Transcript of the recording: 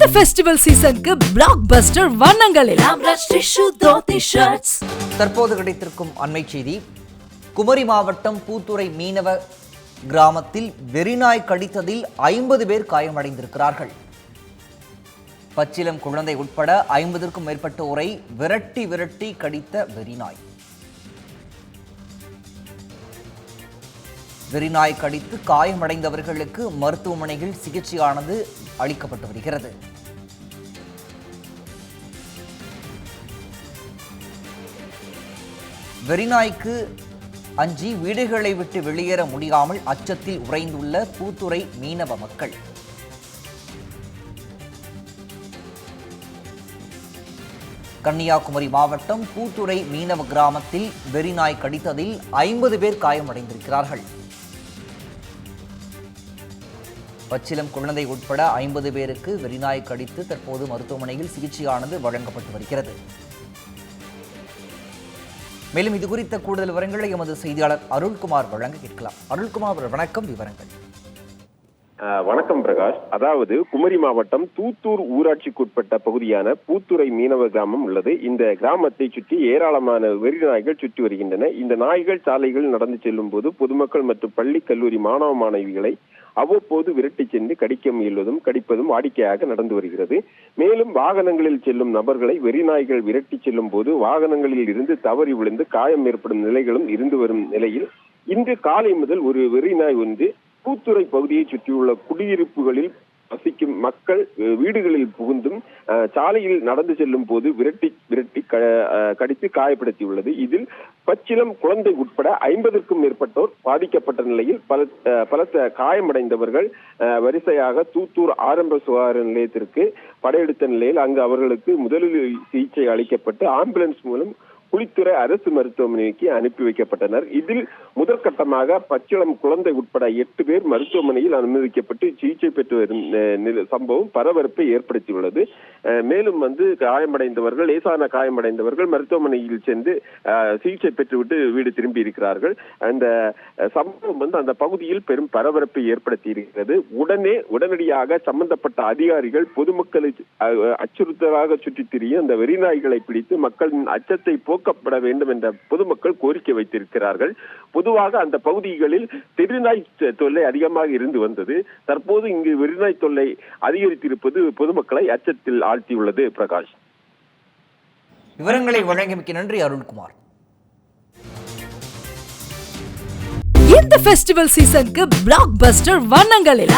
இந்த ஃபெஸ்டிவல் சீசனுக்கு பிளாக் பஸ்டர் வண்ணங்களில் தற்போது கிடைத்திருக்கும் அண்மை செய்தி குமரி மாவட்டம் பூத்துறை மீனவ கிராமத்தில் வெறிநாய் கடித்ததில் ஐம்பது பேர் காயமடைந்திருக்கிறார்கள். பச்சிலம் குழந்தை உட்பட ஐம்பதற்கும் மேற்பட்டோரை விரட்டி விரட்டி கடித்த வெறிநாய். வெறிநாய் கடித்து காயமடைந்தவர்களுக்கு மருத்துவமனையில் சிகிச்சையானது அளிக்கப்பட்டு வருகிறது. வெறிநாய்க்கு அஞ்சி வீடுகளை விட்டு வெளியேற முடியாமல் அச்சத்தில் உறைந்துள்ள பூத்துறை மீனவ மக்கள். கன்னியாகுமரி மாவட்டம் பூத்துறை மீனவ கிராமத்தில் வெறிநாய் கடித்ததில் ஐம்பது பேர் காயமடைந்திருக்கிறார்கள். பச்சிலம் குழந்தை உட்பட ஐம்பது பேருக்கு வெறிநாய் கடித்து தற்போது மருத்துவமனையில் சிகிச்சையானது வழங்கப்பட்டு வருகிறது. மேலும் இது குறித்த கூடுதல் விவரங்களை எமது செய்தியாளர் அருள்குமார் வழங்க கேட்கலாம். அருள்குமார் வணக்கம் விவரங்கள். ஆஹ் வணக்கம் பிரகாஷ். அதாவது குமரி மாவட்டம் தூத்தூர் ஊராட்சிக்குட்பட்ட பகுதியான பூத்துறை மீனவ கிராமம் உள்ளது. இந்த கிராமத்தை சுற்றி ஏராளமான வெறி நாய்கள் சுற்றி வருகின்றன. இந்த நாய்கள் சாலைகள் நடந்து செல்லும் போது பொதுமக்கள் மற்றும் பள்ளி கல்லூரி மாணவ மாணவிகளை அவ்வப்போது விரட்டி சென்று கடிக்க முயல்வதும் கடிப்பதும் வாடிக்கையாக நடந்து வருகிறது. மேலும் வாகனங்களில் செல்லும் நபர்களை வெறிநாய்கள் விரட்டி செல்லும் போது வாகனங்களில் இருந்து தவறி விழுந்து காயம் ஏற்படும் நிலைகளும் இருந்து வரும் நிலையில் இன்று காலை முதல் ஒரு வெறிநாய் ஒன்று பூத்துறை பகுதியை சுற்றியுள்ள குடியிருப்புகளில் வசிக்கும் மக்கள் வீடுகளில் புகுந்தும் சாலையில் நடந்து செல்லும் போது விரட்டி விரட்டி கடித்து காயப்படுத்தியுள்ளது. இதில் பச்சிலம் குழந்தை உட்பட ஐம்பதற்கும் மேற்பட்டோர் பாதிக்கப்பட்ட நிலையில் பல பலத்த காயமடைந்தவர்கள் வரிசையாக தூத்தூர் ஆரம்ப சுகாதார நிலையத்திற்கு படையெடுத்த நிலையில் அங்கு அவர்களுக்கு முதலில் சிகிச்சை அளிக்கப்பட்டு ஆம்புலன்ஸ் மூலம் குளித்துறை அரசு மருத்துவமனைக்கு அனுப்பி வைக்கப்பட்டனர். இதில் முதற்கட்டமாக பச்சிளம் குழந்தை உட்பட எட்டு பேர் மருத்துவமனையில் அனுமதிக்கப்பட்டு சிகிச்சை பெற்று வரும் நில- சம்பவம் பரபரப்பை ஏற்படுத்தியுள்ளது. மேலும் வந்து காயமடைந்தவர்கள் லேசான காயமடைந்தவர்கள் மருத்துவமனையில் சென்று சிகிச்சை பெற்றுவிட்டு வீடு திரும்பி இருக்கிறார்கள். அந்த சம்பவம் வந்து அந்த பகுதியில் பெரும் பரபரப்பை ஏற்படுத்தி இருக்கிறது உடனே உடனடியாக சம்பந்தப்பட்ட அதிகாரிகள் பொதுமக்களை அச்சுறுத்தலாக சுற்றித் திரியும் அந்த வெறிநாய்களை பிடித்து மக்களின் அச்சத்தை போக்கப்பட வேண்டும் என்ற பொதுமக்கள் கோரிக்கை வைத்திருக்கிறார்கள். பொதுவாக அந்த பகுதிகளில் தெருநாய் தொல்லை அதிகமாக இருந்து வந்தது. தற்போது இங்கு வெறிநாய் தொல்லை அதிகரித்திருப்பது பொதுமக்களை அச்சத்தில் ஆழ்த்தியுள்ளது பிரகாஷ். விவரங்களை வழங்கியமைக்கு நன்றி அருள்குமார் இந்த ஃபெஸ்டிவல் சீசனுக்கு பிளாக் பஸ்டர் வண்ணங்களில்